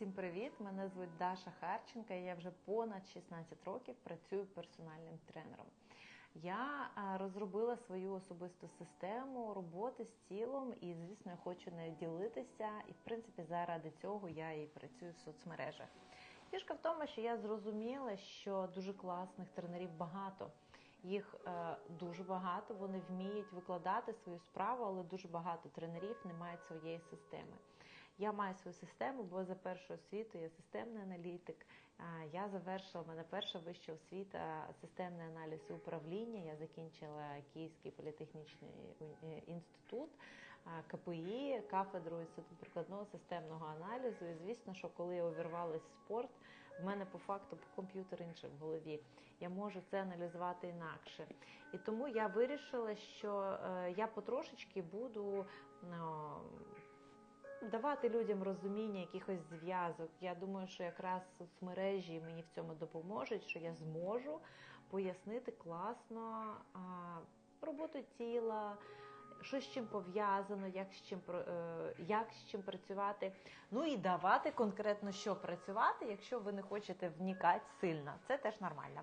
Всім привіт! Мене звуть Даша Харченка. і Я вже понад 16 років працюю персональним тренером. Я розробила свою особисту систему роботи з тілом, і, звісно, я хочу нею ділитися. І, в принципі, заради цього я і працюю в соцмережах. Фішка в тому, що я зрозуміла, що дуже класних тренерів багато. Їх е, дуже багато, вони вміють викладати свою справу, але дуже багато тренерів не мають своєї системи. Я маю свою систему, бо за першу освіту я системний аналітик. Я завершила мене перша вища освіта, системний аналіз і управління. Я закінчила Київський політехнічний е, інститут, КПІ, кафедру інституту прикладного системного аналізу. І звісно, що коли я увірвалась в спорт, в мене по факту комп'ютер інший в голові. Я можу це аналізувати інакше. І тому я вирішила, що е, я потрошечки буду. Давати людям розуміння якихось зв'язок. Я думаю, що якраз соцмережі мені в цьому допоможуть, що я зможу пояснити класно а, роботу тіла. Що з чим пов'язано, як з чим е, як з чим працювати, ну і давати конкретно, що працювати, якщо ви не хочете вникати сильно. Це теж нормально.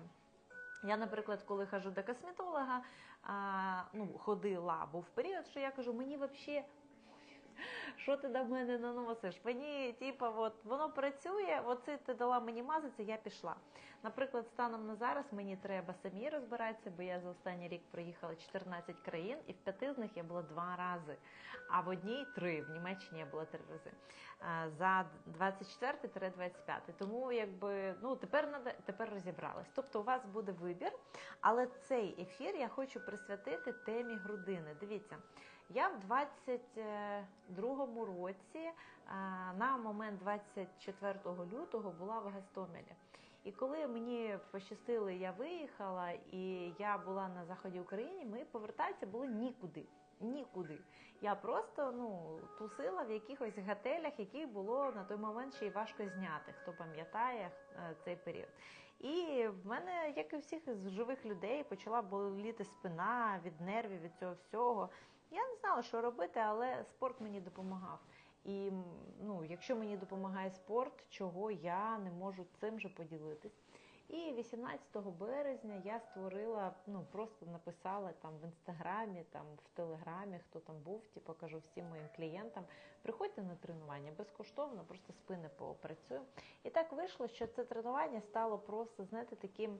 Я, наприклад, коли хожу до косметолога, а, ну, ходила, був період, що я кажу, мені взагалі що ти до мене наносиш? Мені, типу, от, воно працює, оце ти дала мені мазати, я пішла. Наприклад, станом на зараз мені треба самі розбиратися, бо я за останній рік проїхала 14 країн, і в п'яти з них я була два рази, а в одній три. В Німеччині я була три рази. За 24-25. Тому якби ну тепер надо, тепер розібралась. Тобто у вас буде вибір, але цей ефір я хочу присвятити темі грудини. Дивіться. Я в 22-му році е, на момент 24 лютого була в Гастомелі. І коли мені пощастило, я виїхала і я була на заході України, ми повертатися було нікуди. Нікуди. Я просто ну, тусила в якихось готелях, які було на той момент ще й важко зняти, хто пам'ятає е, цей період. І в мене, як і всіх з живих людей, почала боліти спина від нервів, від цього всього. Я не знала, що робити, але спорт мені допомагав. І ну, якщо мені допомагає спорт, чого я не можу цим же поділитись. І 18 березня я створила, ну просто написала там в інстаграмі, там в телеграмі, хто там був, типу кажу всім моїм клієнтам, приходьте на тренування безкоштовно, просто спини попрацюю. І так вийшло, що це тренування стало просто, знаєте, таким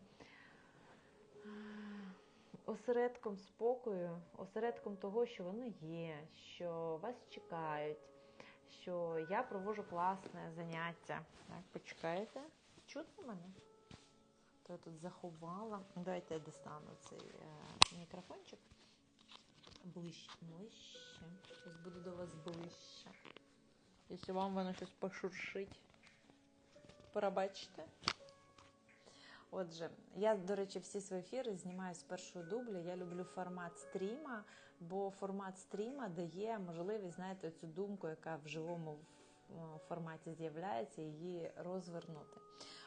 осередком спокою, осередком того, що воно є, що вас чекають, що я провожу класне заняття. Так, Почекайте. Чутно мене? То я тут заховала. Давайте я достану цей е, мікрофончик. Ближче, ближче. Зараз буду до вас ближче. Якщо вам воно щось пошуршить, пробачте. Отже, я, до речі, всі свої ефіри знімаю з першого дубля. Я люблю формат стріма, бо формат стріма дає можливість, знаєте, цю думку, яка в живому форматі з'являється, її розвернути.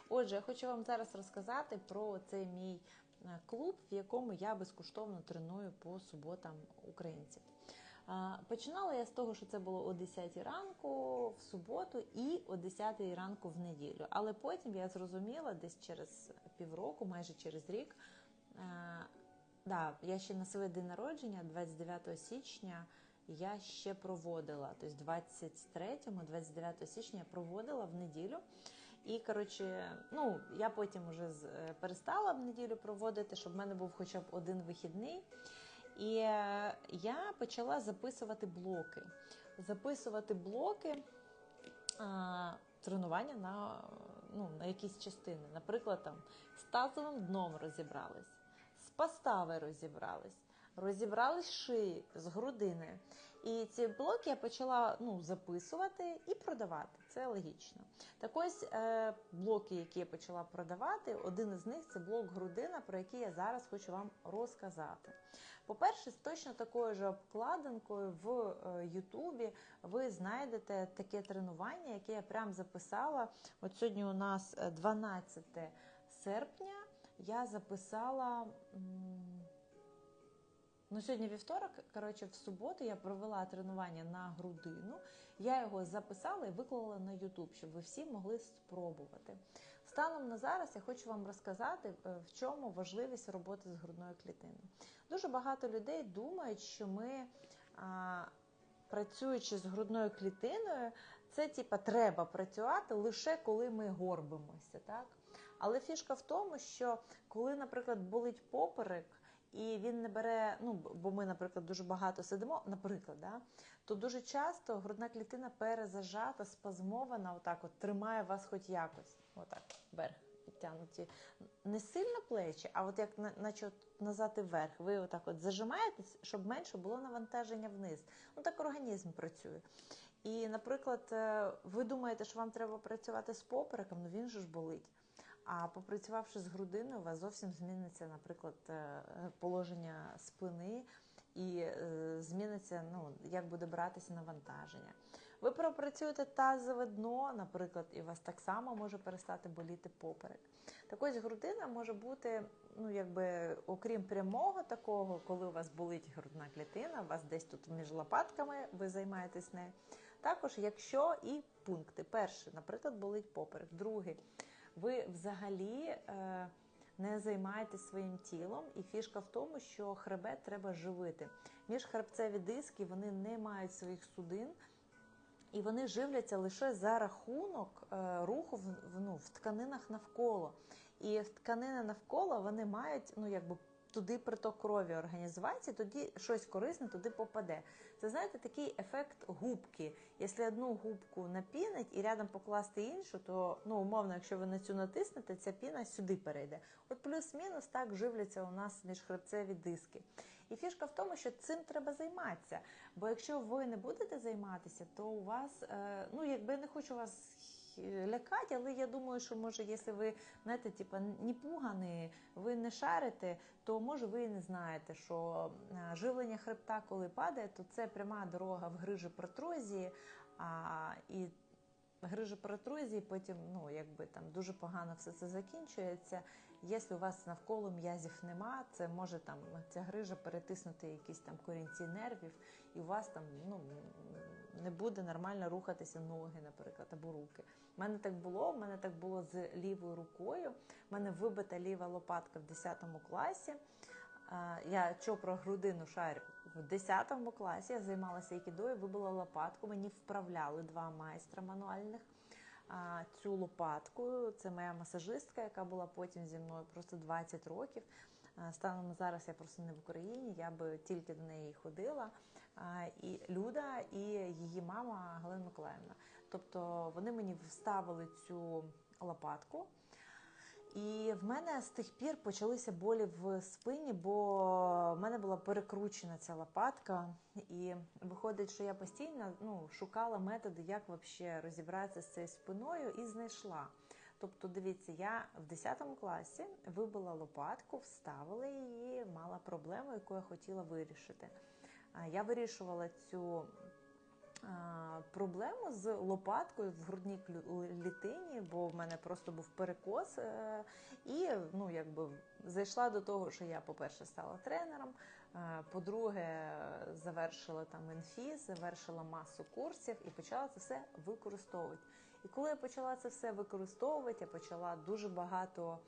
Отже, я хочу вам зараз розказати про цей мій е, клуб, в якому я безкоштовно треную по суботам українців. Починала я з того, що це було о 10 ранку в суботу і о 10 ранку в неділю. Але потім я зрозуміла, десь через півроку, майже через рік, да, я ще на своє день народження, 29 січня, я ще проводила. Тобто 23-29 січня я проводила в неділю. І коротше, ну я потім вже е, перестала в неділю проводити, щоб в мене був хоча б один вихідний. І е, я почала записувати блоки. Записувати блоки а, тренування на ну, на якісь частини. Наприклад, там з тазовим дном розібрались, з постави розібрались розібрались шиї з грудини. І ці блоки я почала ну, записувати і продавати. Це логічно. Так ось е, блоки, які я почала продавати, один із них це блок грудина, про який я зараз хочу вам розказати. По-перше, з точно такою ж обкладинкою в е, Ютубі ви знайдете таке тренування, яке я прям записала. От сьогодні у нас 12 серпня я записала. Ну, сьогодні вівторок, коротше, в суботу я провела тренування на грудину. Я його записала і виклала на YouTube, щоб ви всі могли спробувати. Станом на зараз я хочу вам розказати, е, в чому важливість роботи з грудною клітиною. Дуже багато людей думають, що ми, а, працюючи з грудною клітиною, це типа треба працювати лише коли ми горбимося. так? Але фішка в тому, що коли, наприклад, болить поперек, і він не бере, ну бо ми, наприклад, дуже багато сидимо, наприклад, да, то дуже часто грудна клітина перезажата, спазмована, отак от тримає вас хоч якось. Отак, вверх підтягнуті. Не сильно плечі, а от як наче от назад і вверх. Ви отак от зажимаєтесь, щоб менше було навантаження вниз. Ну так організм працює. І, наприклад, е, ви думаєте, що вам треба працювати з попереком, ну він же ж болить. А попрацювавши з грудиною, у вас зовсім зміниться, наприклад, е, положення спини і е, зміниться, ну, як буде братися навантаження. Ви пропрацюєте тазове дно, наприклад, і у вас так само може перестати боліти поперек. Так ось грудина може бути, ну якби, окрім прямого такого, коли у вас болить грудна клітина, у вас десь тут між лопатками ви займаєтесь нею. Також, якщо і пункти. Перший, наприклад, болить поперек. Другий ви взагалі е, не займаєтесь своїм тілом, і фішка в тому, що хребет треба живити. Міжхребцеві диски вони не мають своїх судин. І вони живляться лише за рахунок е, руху в, ну, в тканинах навколо. І тканини навколо вони мають ну, якби туди приток крові організувати, тоді щось корисне туди попаде. Це знаєте, такий ефект губки. Якщо одну губку напінить і рядом покласти іншу, то ну умовно, якщо ви на цю натиснете, ця піна сюди перейде. От плюс-мінус так живляться у нас міжхребцеві диски. І фішка в тому, що цим треба займатися. Бо якщо ви не будете займатися, то у вас, е, ну якби не хочу вас лякати, але я думаю, що може, якщо ви знаєте, типа не пугані, ви не шарите, то може ви і не знаєте, що е, живлення хребта, коли падає, то це пряма дорога в грижі протрузії, а і грижі протрузії, потім ну якби там дуже погано все це закінчується. Якщо у вас навколо м'язів нема, це може там ця грижа перетиснути якісь там корінці нервів, і у вас там ну не буде нормально рухатися ноги, наприклад, або руки. У мене так було. У мене так було з лівою рукою. У мене вибита ліва лопатка в 10 класі. Я що про грудину шарю в 10 класі я займалася ікідою, вибила лопатку. Мені вправляли два майстра мануальних. Цю лопатку це моя масажистка, яка була потім зі мною просто 20 років. Станом зараз я просто не в Україні, я би тільки до неї ходила. І Люда, і її мама Галина Миколаївна. Тобто вони мені вставили цю лопатку. І в мене з тих пір почалися болі в спині, бо в мене була перекручена ця лопатка. І виходить, що я постійно ну, шукала методи, як взагалі розібратися з цією спиною, і знайшла. Тобто, дивіться, я в 10 класі вибила лопатку, вставила її, мала проблему, яку я хотіла вирішити. Я вирішувала цю проблему з лопаткою в грудній клітині, бо в мене просто був перекос. Е, і ну, якби зайшла до того, що я, по-перше, стала тренером. Е, по-друге, завершила там інфіз, завершила масу курсів і почала це все використовувати. І коли я почала це все використовувати, я почала дуже багато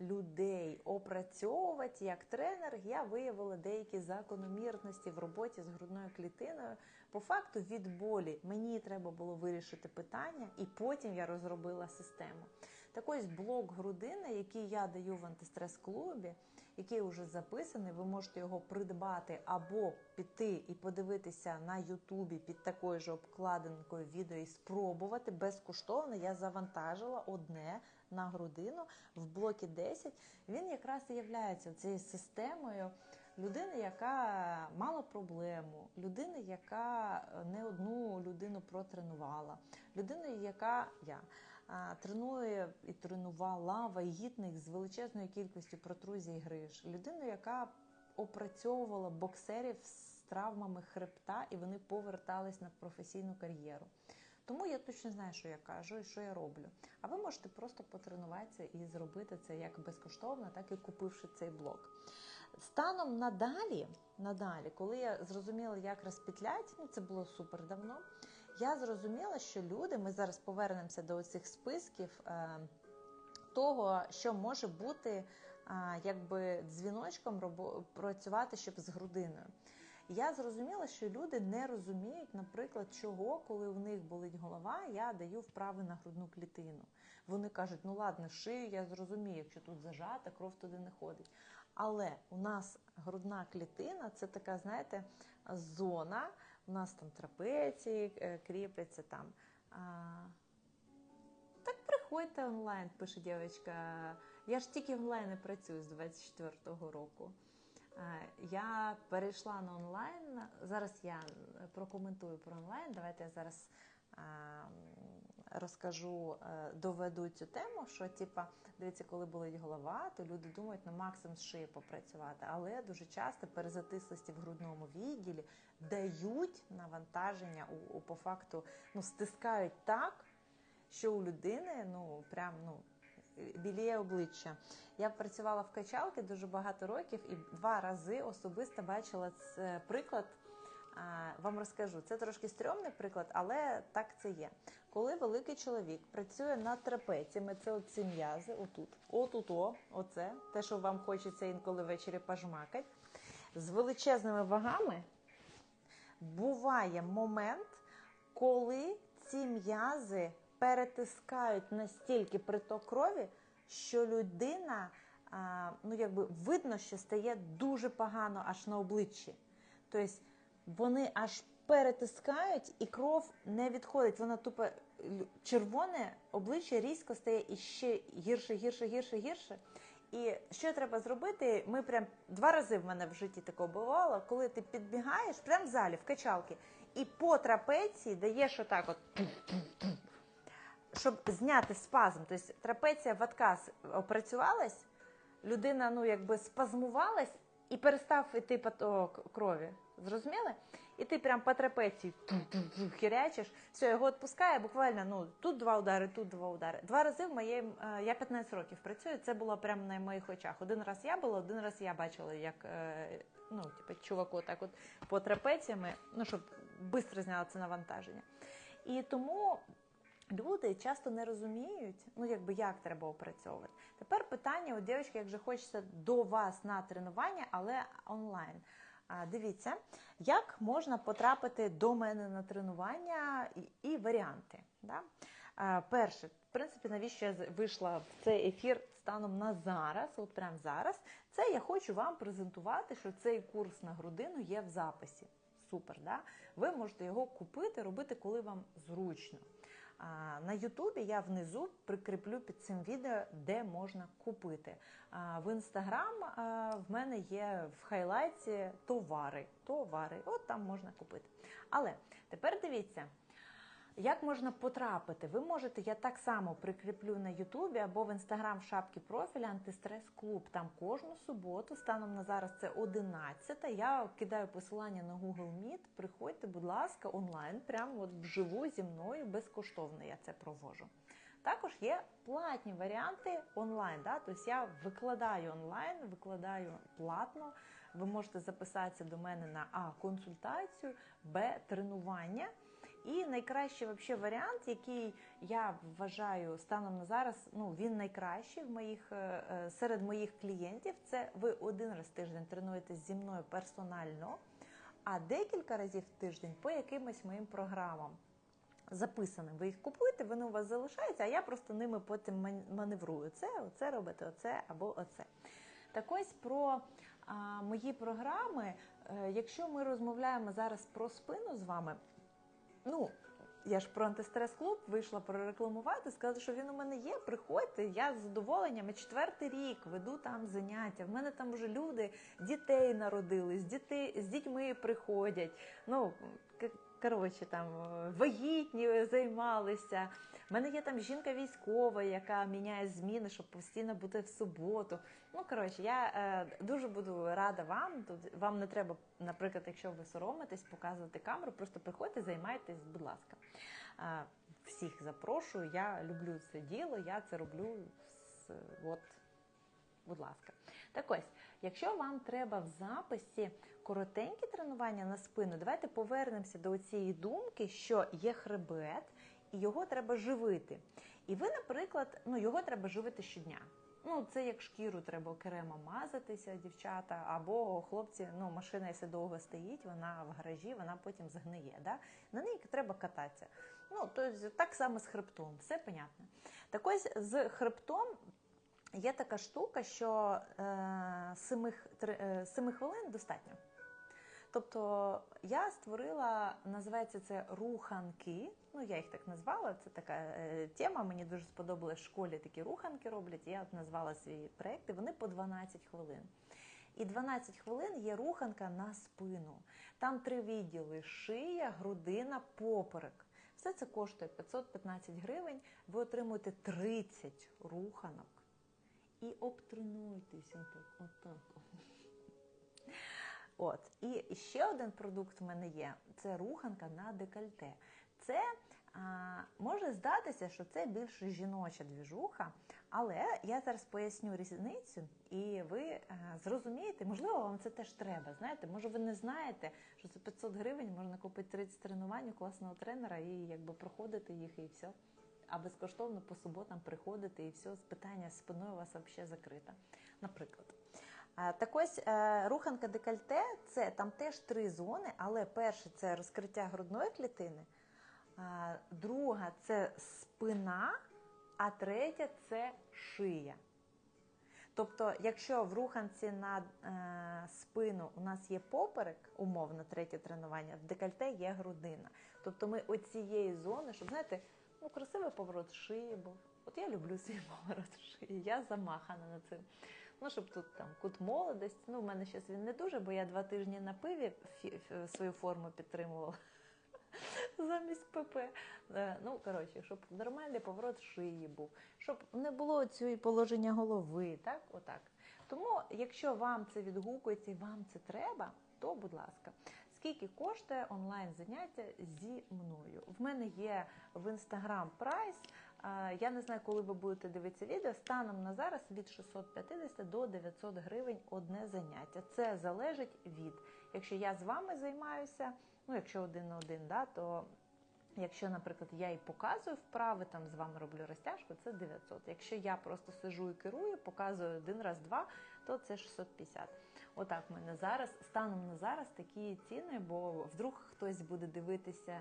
людей опрацьовувати як тренер, я виявила деякі закономірності в роботі з грудною клітиною. По факту від болі мені треба було вирішити питання, і потім я розробила систему. Так ось блок грудини, який я даю в антистрес-клубі, який вже записаний, ви можете його придбати або піти і подивитися на Ютубі під такою ж обкладинкою відео і спробувати безкоштовно. Я завантажила одне на грудину в блокі 10. Він якраз і є цією системою людини, яка мала проблему, людини, яка не одну людину протренувала, людини, яка я тренує і тренувала вагітних з величезною кількістю протрузій гриж, людину, яка опрацьовувала боксерів з травмами хребта, і вони повертались на професійну кар'єру. Тому я точно знаю, що я кажу і що я роблю. А ви можете просто потренуватися і зробити це як безкоштовно, так і купивши цей блок. Станом надалі, надалі, коли я зрозуміла, як розпітлять, ну це було супер давно. Я зрозуміла, що люди, ми зараз повернемося до цих списків е, того, що може бути якби дзвіночком працювати, щоб з грудиною. Я зрозуміла, що люди не розуміють, наприклад, чого, коли в них болить голова, я даю вправи на грудну клітину. Вони кажуть, ну ладно, шию я зрозумію, якщо тут зажата, кров туди не ходить. Але у нас грудна клітина це така, знаєте, зона. У нас там трапеції е, кріпляться там. А... Так приходьте онлайн, пише дівчинка. Я ж тільки онлайн працюю з 24-го року. Я перейшла на онлайн. Зараз я прокоментую про онлайн. Давайте я зараз розкажу, е, доведу цю тему, що типа, дивіться, коли болить голова, то люди думають на максимум з шиї попрацювати, але дуже часто перезатислості в грудному відділі дають навантаження у, у по факту, ну стискають так, що у людини ну прям ну. Біліє обличчя. Я працювала в качалки дуже багато років і два рази особисто бачила це приклад. Вам розкажу, це трошки стрьомний приклад, але так це є. Коли великий чоловік працює над трапеціями, це оці м'язи, отут, отут, о, оце, те, що вам хочеться інколи ввечері пожмакати, з величезними вагами буває момент, коли ці м'язи перетискають настільки приток крові, що людина, ну якби видно, що стає дуже погано аж на обличчі. Тобто вони аж перетискають і кров не відходить. Вона тупо червоне обличчя різко стає іще гірше, гірше, гірше, гірше. І що треба зробити? Ми прям два рази в мене в житті такого бувало, коли ти підбігаєш прямо в залі, в качалки, і по трапеції даєш отак, от, щоб зняти спазм. Тобто трапеція в отказ опрацювалась, людина ну якби спазмувалась і перестав іти поток крові. Зрозуміли? І ти прям по трапеції хірячиш, все, його відпускає, буквально ну тут два удари, тут два удари. Два рази в моєму, е, я 15 років працюю, це було прямо на моїх очах. Один раз я була, один раз я бачила, як е, ну, типу, чуваку так от по трапеціями, ну, щоб швидко зняли це навантаження. І тому люди часто не розуміють, ну якби як треба опрацьовувати. Тепер питання у дівчатки, як же хочеться до вас на тренування, але онлайн. Дивіться, як можна потрапити до мене на тренування і, і варіанти. Да? Перше, в принципі, навіщо я вийшла в цей ефір станом на зараз, от прямо зараз, це я хочу вам презентувати, що цей курс на грудину є в записі. Супер, да? ви можете його купити, робити, коли вам зручно. На Ютубі я внизу прикріплю під цим відео, де можна купити. В інстаграм в мене є в хайлайті товари. Товари, от там можна купити. Але тепер дивіться. Як можна потрапити? Ви можете, я так само прикріплю на Ютубі або в інстаграм в шапці профіля антистрес клуб. Там кожну суботу, станом на зараз це 11 Я кидаю посилання на Google Meet. Приходьте, будь ласка, онлайн, прямо от вживу зі мною безкоштовно я це провожу. Також є платні варіанти онлайн. Да? Тобто я викладаю онлайн, викладаю платно. Ви можете записатися до мене на А консультацію, Б тренування. І найкращий вообще варіант, який я вважаю станом на зараз, ну він найкращий в моїх е, е, серед моїх клієнтів. Це ви один раз в тиждень тренуєтесь зі мною персонально, а декілька разів в тиждень по якимось моїм програмам. Записаним, ви їх купуєте, вони у вас залишаються, а я просто ними потім маневрую. Це, оце робите, оце або оце. Так ось про а, мої програми. Е, якщо ми розмовляємо зараз про спину з вами, ну, я ж про антистрес клуб вийшла прорекламувати, сказала, що він у мене є. Приходьте, я з задоволенням. Я четвертий рік веду там заняття. В мене там вже люди дітей народили, з дітей з дітьми приходять. Ну коротше, там вагітні займалися. У мене є там жінка військова, яка міняє зміни, щоб постійно бути в суботу. Ну коротше, я е, дуже буду рада вам. Тут вам не треба, наприклад, якщо ви соромитесь, показувати камеру, просто приходьте, займайтесь, будь ласка. Е, всіх запрошую. Я люблю це діло, я це роблю з от, будь ласка. Так ось. Якщо вам треба в записі коротенькі тренування на спину, давайте повернемося до цієї думки, що є хребет, і його треба живити. І ви, наприклад, ну його треба живити щодня. Ну, це як шкіру треба окремо мазатися, дівчата, або хлопці, ну, машина, якщо довго стоїть, вона в гаражі, вона потім згниє. Да? На неї треба кататися. Ну, тобто, так само з хребтом, все понятно. Так ось з хребтом є така штука, що е, 7, 7 хвилин достатньо. Тобто я створила, називається це руханки. Ну, я їх так назвала. Це така е, тема. Мені дуже сподобалось в школі такі руханки роблять. Я от назвала свій проєкт, і вони по 12 хвилин. І 12 хвилин є руханка на спину. Там три відділи: шия, грудина, поперек. Все це коштує 515 гривень. Ви отримуєте 30 руханок і обтренуйтесь отак. отак. От, і ще один продукт в мене є: це руханка на декольте. Це а, може здатися, що це більш жіноча двіжуха, але я зараз поясню різницю, і ви а, зрозумієте, можливо, вам це теж треба. Знаєте, може, ви не знаєте, що за 500 гривень можна купити 30 тренувань у класного тренера і якби проходити їх і все. А безкоштовно по суботам приходити і все, питання спиною у вас взагалі закрите. Наприклад. Так ось е, руханка декольте це там теж три зони, але перше це розкриття грудної клітини, друга це спина, а третя це шия. Тобто, якщо в руханці на е, спину у нас є поперек, умовно третє тренування, в декольте є грудина. Тобто ми оцієї зони, щоб знаєте, ну красивий поворот шиї був. От я люблю свій поворот шиї, я замахана на цим. Ну, щоб тут там кут молодості. Ну, в мене зараз він не дуже, бо я два тижні на пиві свою форму підтримувала замість ПП. Е, ну, коротше, щоб нормальний поворот шиї був, щоб не було цього положення голови. так, отак. Тому, якщо вам це відгукується і вам це треба, то будь ласка. Скільки коштує онлайн заняття зі мною? В мене є в інстаграм прайс. Я не знаю, коли ви будете дивитися відео. Станом на зараз від 650 до 900 гривень одне заняття. Це залежить від. Якщо я з вами займаюся, ну якщо один на один, да, то якщо, наприклад, я і показую вправи, там з вами роблю розтяжку, це 900. Якщо я просто сижу і керую, показую один раз, два, то це 650. Отак в мене зараз станом на зараз такі ціни, бо вдруг хтось буде дивитися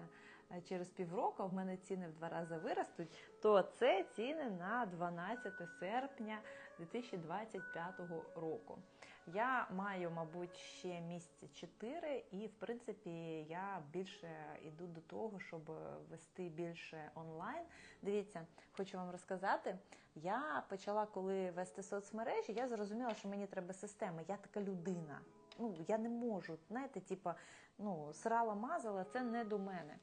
е, через півроку, в мене ціни в два рази виростуть, то це ціни на 12 серпня 2025 року. Я маю, мабуть, ще місяці 4, і в принципі я більше йду до того, щоб вести більше онлайн. Дивіться, хочу вам розказати. Я почала, коли вести соцмережі, я зрозуміла, що мені треба система. Я така людина. Ну я не можу. Знаєте, типа ну срала мазала, це не до мене.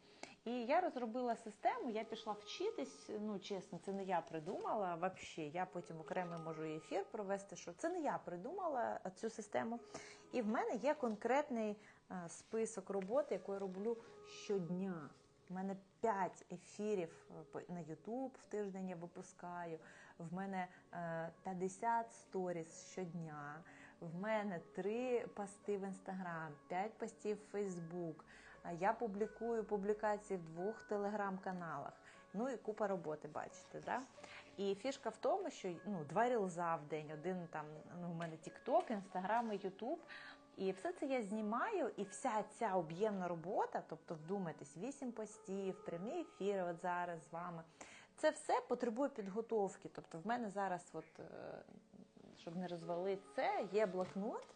І я розробила систему, я пішла вчитись. Ну, чесно, це не я придумала взагалі. Я потім окремо можу ефір провести. Що це не я придумала цю систему. І в мене є конкретний список роботи, яку я роблю щодня. У мене 5 ефірів е, на YouTube в тиждень я випускаю. В мене 50 е, сторіс щодня. В мене 3 пости в Instagram, 5 постів в Facebook. Я публікую публікації в двох телеграм-каналах. Ну і купа роботи, бачите, да? І фішка в тому, що ну, два рілза в день, один там ну, у мене TikTok, Instagram і YouTube. І все це я знімаю, і вся ця об'ємна робота, тобто вдумайтесь, вісім постів, прямі ефіри, от зараз з вами. Це все потребує підготовки. Тобто, в мене зараз, от, е, щоб не розвалити це, є блокнот.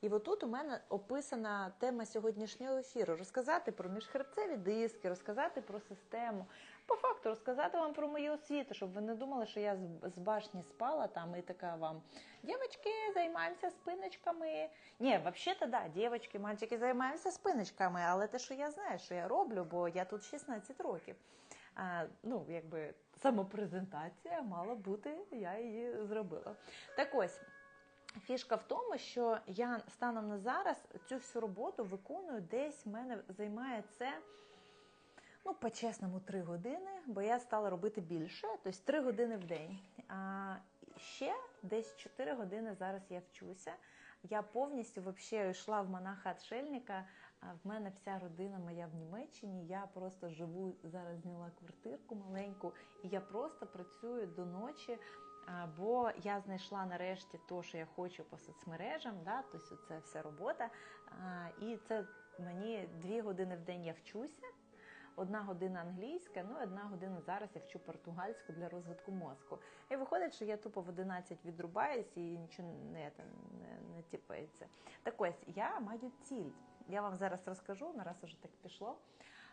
І отут у мене описана тема сьогоднішнього ефіру: розказати про міжхребцеві диски, розказати про систему. По факту розказати вам про мою освіту, щоб ви не думали, що я з башні спала там і така вам. Дівчатки, займаємося спиночками. Ні, взагалі-то да, дівчатки, мальчики займаємося спиночками, але те, що я знаю, що я роблю, бо я тут 16 років. Ну, якби самопрезентація мала бути, я її зробила. Так ось. Фішка в тому, що я станом на зараз цю всю роботу виконую десь в мене займає це ну, по-чесному, 3 години, бо я стала робити більше, тобто 3 години в день. А ще десь 4 години зараз я вчуся. Я повністю вообще йшла в монаха отшельника. А В мене вся родина моя в Німеччині. Я просто живу зараз. Зняла квартирку маленьку, і я просто працюю до ночі. Бо я знайшла нарешті те, що я хочу по соцмережам, да, тобто це вся робота. І це мені дві години в день я вчуся, одна година англійська, ну і одна година зараз я вчу португальську для розвитку мозку. І виходить, що я тупо в 11 відрубаюсь і нічого не, там, не, не тіпається. Так ось я маю ціль. Я вам зараз розкажу, нараз уже так пішло.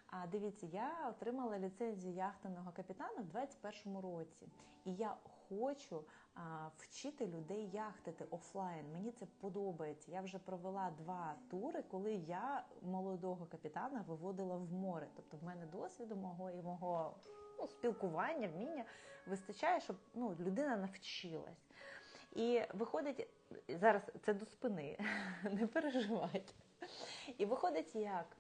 А дивіться, я отримала ліцензію яхтенного капітана в 21-му році, і я хочу а, вчити людей яхтити офлайн. Мені це подобається. Я вже провела два тури, коли я молодого капітана виводила в море. Тобто, в мене досвіду мого і мого ну, спілкування, вміння вистачає, щоб ну, людина навчилась. І виходить зараз це до спини, не переживайте. І виходить як?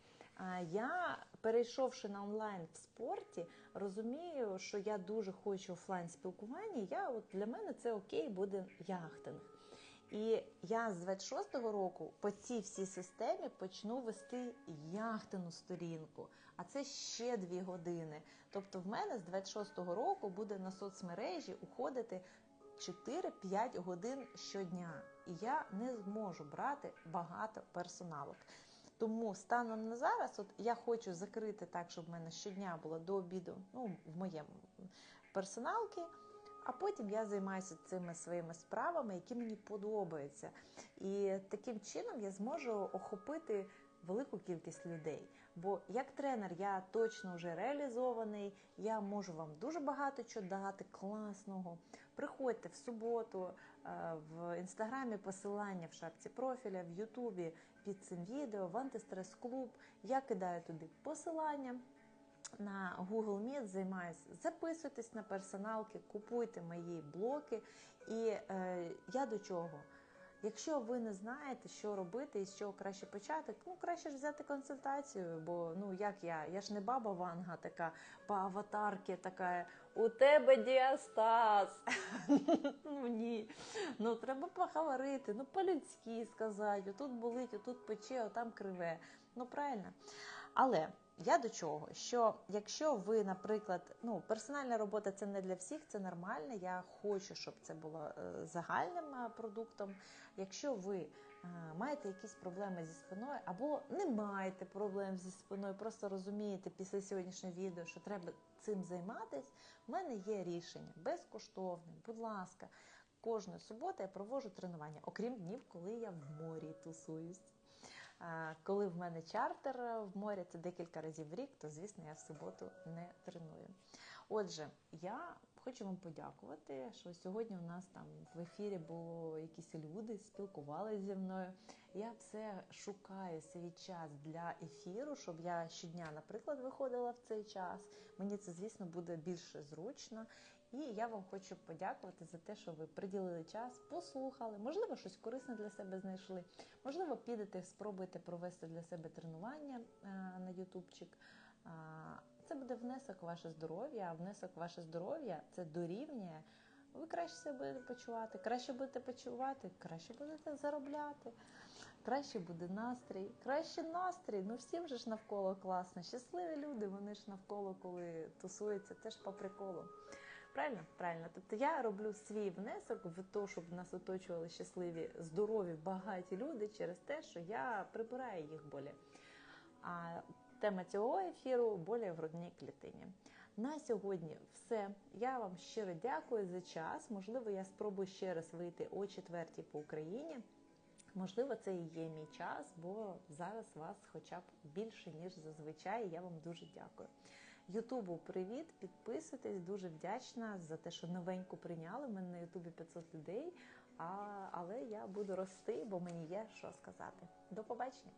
Я, перейшовши на онлайн в спорті, розумію, що я дуже хочу офлайн спілкування. Для мене це окей, буде яхтинг. І я з 26-го року по цій всій системі почну вести яхтину сторінку. А це ще дві години. Тобто, в мене з 26-го року буде на соцмережі уходити 4-5 годин щодня. І я не зможу брати багато персоналок. Тому станом на зараз, от я хочу закрити так, щоб в мене щодня було до обіду, ну, в моєму персоналки, а потім я займаюся цими своїми справами, які мені подобаються. І таким чином я зможу охопити велику кількість людей. Бо як тренер я точно вже реалізований, я можу вам дуже багато чого дати класного. Приходьте в суботу, е, в інстаграмі посилання в шапці профіля, в Ютубі під цим відео, в антистрес клуб. Я кидаю туди посилання. На Google Meet займаюся. Записуйтесь на персоналки, купуйте мої блоки. І е, я до чого? Якщо ви не знаєте, що робити і з чого краще почати, ну краще ж взяти консультацію, бо ну як я, я ж не баба Ванга така по аватарки, така у тебе діастаз. Ну ні. Ну треба поговорити, ну по-людськи сказати, отут болить, отут пече, отам криве. Ну правильно. Але я до чого? Що якщо ви, наприклад, ну персональна робота це не для всіх, це нормально. Я хочу, щоб це було е, загальним е, продуктом. Якщо ви е, маєте якісь проблеми зі спиною, або не маєте проблем зі спиною, просто розумієте після сьогоднішнього відео, що треба цим займатись, в мене є рішення безкоштовне, будь ласка. Кожної суботи я проводжу тренування, окрім днів, коли я в морі тусуюсь. Коли в мене чартер в морі, це декілька разів в рік, то звісно я в суботу не треную. Отже, я хочу вам подякувати, що сьогодні у нас там в ефірі було якісь люди, спілкувалися зі мною. Я все шукаю свій час для ефіру, щоб я щодня, наприклад, виходила в цей час. Мені це, звісно, буде більше зручно. І я вам хочу подякувати за те, що ви приділили час, послухали, можливо, щось корисне для себе знайшли. Можливо, підете, спробуйте провести для себе тренування на ютубчик. Це буде внесок в ваше здоров'я, а внесок в ваше здоров'я це дорівнює. Ви краще себе будете почувати, краще будете почувати, краще будете заробляти, краще буде настрій, краще настрій. Ну всім же ж навколо класно. Щасливі люди, вони ж навколо, коли тусуються, теж по приколу. Правильно? Правильно. Тобто я роблю свій внесок в те, щоб нас оточували щасливі, здорові, багаті люди через те, що я прибираю їх болі. А тема цього ефіру болі в грудній клітині. На сьогодні все. Я вам щиро дякую за час. Можливо, я спробую ще раз вийти о четвертій по Україні. Можливо, це і є мій час, бо зараз вас хоча б більше, ніж зазвичай. Я вам дуже дякую. Ютубу привіт, підписуйтесь, дуже вдячна за те, що новеньку прийняли. У мене на Ютубі 500 людей, а, але я буду рости, бо мені є що сказати. До побачення!